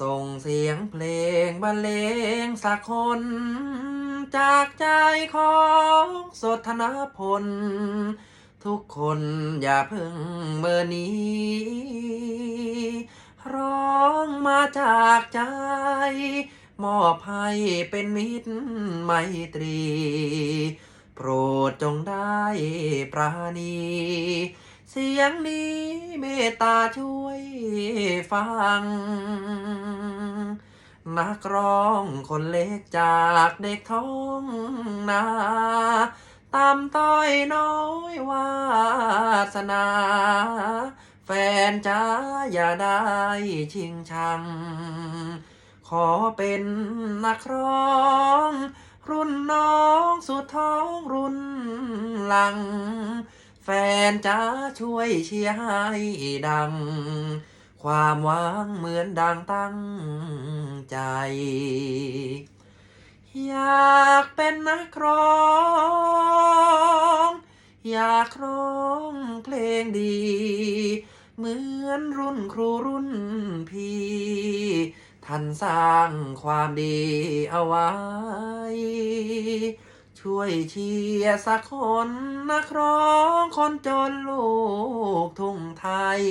ส่งเสียงเพลงบรรเลงสักคน จากใจของสดธนพล ทุกคนอย่าเพิ่งเมื่อนี้ ร้องมาจากใจ มอบให้เป็นมิตรไมตรี โปรดจงได้ปราณี เสียงนี้เมตตาช่วยฟัง นักร้องคนเล็กจากเด็กท้องนาตามต้อยน้อยวาสนา แฟนจ้าอย่าได้ชิงชัง ขอเป็นนักร้อง รุ่นน้องสุดท้องรุ่นหลัง แฟนจ้าช่วยเชียร์ให้ดัง ความหวังเหมือนดังตั้งใจ อยากเป็นนักร้องอยากร้องเพลงดี เหมือนรุ่นครูรุ่นพี่ ท่านสร้างความดีเอาไว้ ช่วยเชียร์สักคนนักร้องคนจนลูกทุ่งไทย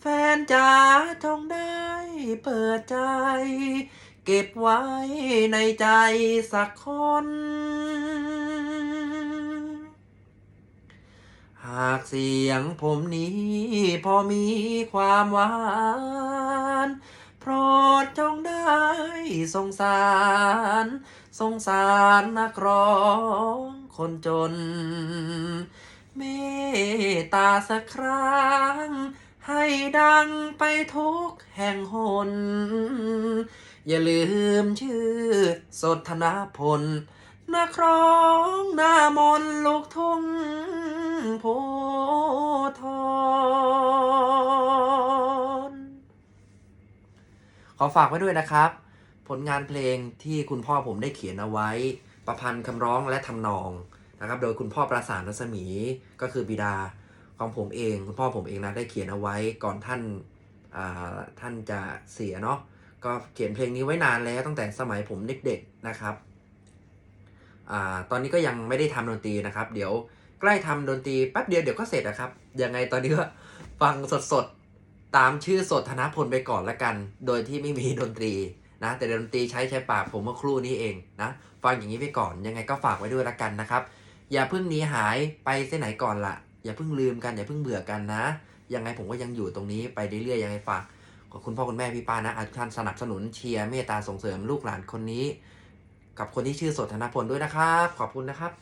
แฟนจ๋าจงได้เปิดใจ เก็บไว้ในใจสักคน หากเสียงผมนี้พอมีความหวาน โปรดจง สงสาร สงสารนักร้องคนจน เมตตาสักครั้ง ให้ดังไปทุกแห่งหน อย่าลืมชื่อสดธนพลนักร้องหน้ามนลูกทุ่งโพธรขอฝากไว้ด้วยนะครับ ผลงานเพลงที่คุณพ่อผมได้เขียนเอาไว้ ประพันธ์คำร้องและทำนองนะครับ โดยคุณพ่อประสานรัศมีก็คือบิดาของผมเอง คุณพ่อผมเองนะได้เขียนเอาไว้ก่อนท่านาท่านจะเสียเนาะก็เขียนเพลงนี้ไว้นานแล้วตั้งแต่สมัยผมเด็กๆนะครับอตอนนี้ก็ยังไม่ได้ทำดนตรีนะครับ เดี๋ยวใกล้ทำดนตรีแป๊บเดียวเดี๋ยวก็เสร็จนะครับ ยังไงตอนนี้ก็ฟังสดๆ ตามชื่อสดธนพลไปก่อนละกัน โดยที่ไม่มีดนตรี นะแต่ดนตรีใช้ใช้ปากผมเมื่อครู่นี้เองนะฟังอย่างนี้ไปก่อนยังไงก็ฝากไว้ด้วยละกันนะครับ อย่าเพิ่งหนีหายไปเส้นไหนก่อนละอย่าเพิ่งลืมกันอย่าเพิ่งเบื่อกันนะ ยังไงผมก็ยังอยู่ตรงนี้ไปเรื่อยๆยังไงฝากขอบคุณพ่อคุณแม่พี่ป้านะอทุกท่านสนับสนุนเชียร์เมตตาส่งเสริมลูกหลานคนนี้ กับคนที่ชื่อสดธนพลด้วยนะครับ ขอบคุณนะครับ